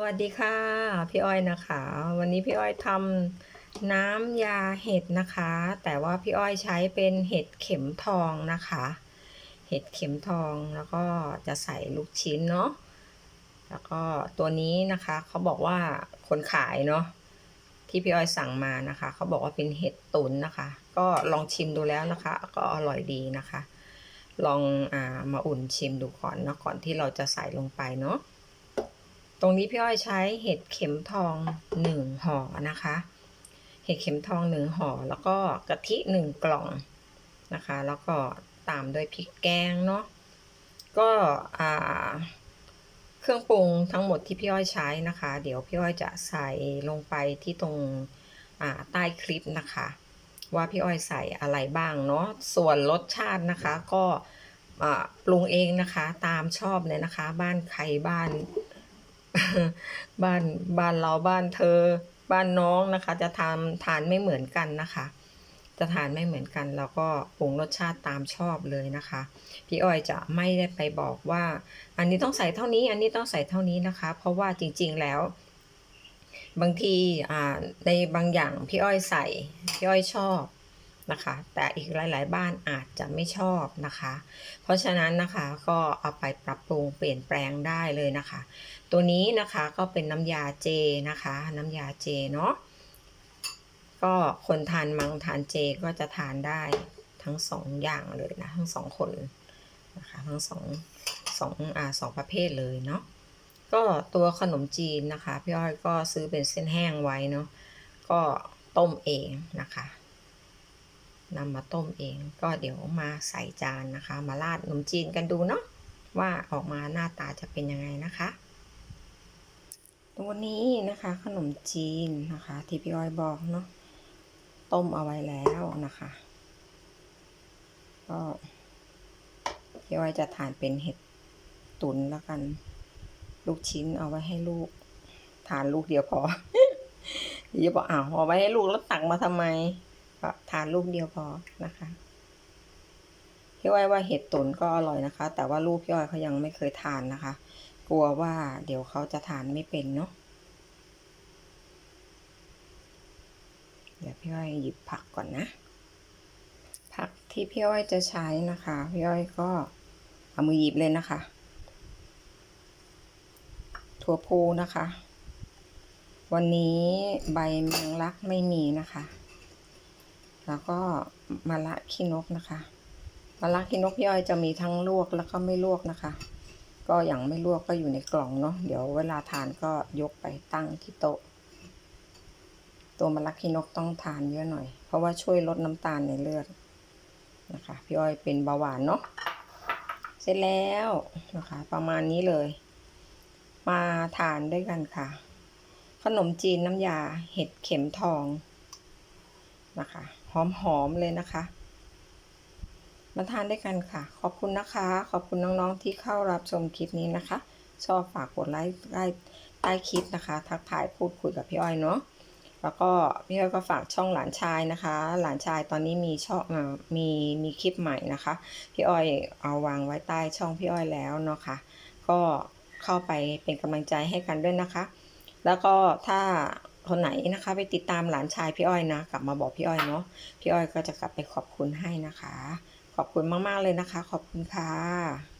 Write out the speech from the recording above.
วัสดีค่ะ พี่อ้อยนะคะ วันนี้พี่อ้อยทำน้ำยาเห็ดนะคะ แต่ว่าพี่อ้อยใช้เป็นเห็ดเข็มทองนะคะ เห็ดเข็มทองแล้วก็จะใส่ลูกชิ้นเนาะแล้วก็ตัวนี้นะคะเขาบอกว่าคนขายเนาะที่พี่อ้อยสั่งมานะคะเขาบอกว่าเป็นเห็ดตุ๋นนะคะ ก็ลองชิมดูแล้วนะคะ ก็อร่อยดีนะคะ ลองอ่ามาอุ่นชิมดูก่อนเนาะก่อนที่เราจะใส่ลงไปเนาะ ตรงนี้พี่อ้อยใช้เห็ดเข็มทองหนึ่งห่อนะคะ เห็ดเข็มทองหนึ่งห่อแล้วก็กะทิหนึ่งกล่องนะคะ แล้วก็ตามด้วยพริกแกงเนาะก็อ่าเครื่องปรุงทั้งหมดที่พี่อ้อยใช้นะคะ เดี๋ยวพี่อ้อยจะใส่ลงไปที่ตรงอ่าใต้คลิปนะคะ ว่าพี่อ้อยใส่อะไรบ้างเนาะส่วนรสชาตินะคะก็ปรุงเองนะคะตามชอบเลยนะคะ บ้านใครบ้าน บ้านบ้านเราบ้านเธอ บ้านน้องนะคะ จะทำทานไม่เหมือนกันนะคะ จะทานไม่เหมือนกัน แล้วก็ปรุงรสชาติตามชอบเลยนะคะ พี่อ้อยจะไม่ได้ไปบอกว่า อันนี้ต้องใส่เท่านี้ อันนี้ต้องใส่เท่านี้นะคะ เพราะว่าจริง ๆแล้ว บางทีอ่าในบางอย่างพี่อ้อยใส่ พี่อ้อยชอบ นะคะ แต่อีกหลาย ๆ บ้านอาจจะไม่ชอบนะคะ เพราะฉะนั้นนะคะก็เอาไปปรับปรุงเปลี่ยนแปลงได้เลยนะคะ ตัวนี้นะคะก็เป็นน้ำยาเจนะคะ น้ำยาเจเนาะก็คนทานมังทานเจก็จะทานได้ทั้งสองอย่างเลยนะทั้งสองคนนะคะทั้งสองสองอ่าสองประเภทเลยเนาะก็ตัวขนมจีนนะคะพี่อ้อยก็ซื้อเป็นเส้นแห้งไว้เนาะก็ต้มเองนะคะ นำมาต้มเอง ก็เดี๋ยวมาใส่จานนะคะ มาราดขนมจีนกันดูเนาะว่าออกมาหน้าตาจะเป็นยังไงนะคะ ตัวนี้นะคะขนมจีนนะคะ ที่พี่อ้อยบอกเนาะต้มเอาไว้แล้วนะคะ ก็พี่อ้อยจะทานเป็นเห็ดตุ๋นแล้วกัน ลูกชิ้นเอาไว้ให้ลูก ทานลูกเดียวพอเดี๋ยวบอกอ้าวเอาไว้ให้ลูกแล้วตักมาทำไม ก็ทานลูกเดียวพอนะคะพี่อ้อยว่าเห็ดตุ๋นก็อร่อยนะคะ แต่ว่าลูกพี่อ้อยเขายังไม่เคยทานนะคะ กลัวว่าเดี๋ยวเขาจะทานไม่เป็นเนาะเดี๋ยวพี่อ้อยหยิบผักก่อนนะ ผักที่พี่อ้อยจะใช้นะคะ พี่อ้อยก็เอามือหยิบเลยนะคะ ถั่วพูนะคะ วันนี้ใบแมงลักไม่มีนะคะ แล้วก็มะละขี้นกนะคะมะละขี้นกพี่อ้อยจะมีทั้งลวกแล้วก็ไม่ลวกนะคะ ก็อย่างไม่ลวกก็อยู่ในกล่องเนาะเดี๋ยวเวลาทานก็ยกไปตั้งที่โต๊ะ ตัวมะลักขี้นกต้องทานเยอะหน่อย เพราะว่าช่วยลดน้ำตาลในเลือดนะคะพี่อ้อยเป็นเบาหวานเนาะเสร็จแล้วนะคะ ประมาณนี้เลย มาทานด้วยกันค่ะ ขนมจีนน้ำยาเห็ดเข็มทองนะคะ หอมๆเลยนะคะ มาทานด้วยกันค่ะ ขอบคุณนะคะ ขอบคุณน้องๆที่เข้ารับชมคลิปนี้นะคะ ชอบฝากกดไลค์ใต้ใต้คลิปนะคะ ทักทายพูดคุยกับพี่อ้อยเนาะแล้วก็พี่อ้อยก็ฝากช่องหลานชายนะคะ หลานชายตอนนี้มีช่องมีมีคลิปใหม่นะคะ พี่อ้อยเอาวางไว้ใต้ช่องพี่อ้อยแล้วเนาะค่ะ ก็เข้าไปเป็นกำลังใจให้กันด้วยนะคะ แล้วก็ถ้า คนไหนนะคะ ไปติดตามหลานชายพี่อ้อยนะ กลับมาบอกพี่อ้อยเนาะพี่อ้อยก็จะกลับไปขอบคุณให้นะคะ ขอบคุณมากๆเลยนะคะ ขอบคุณค่ะ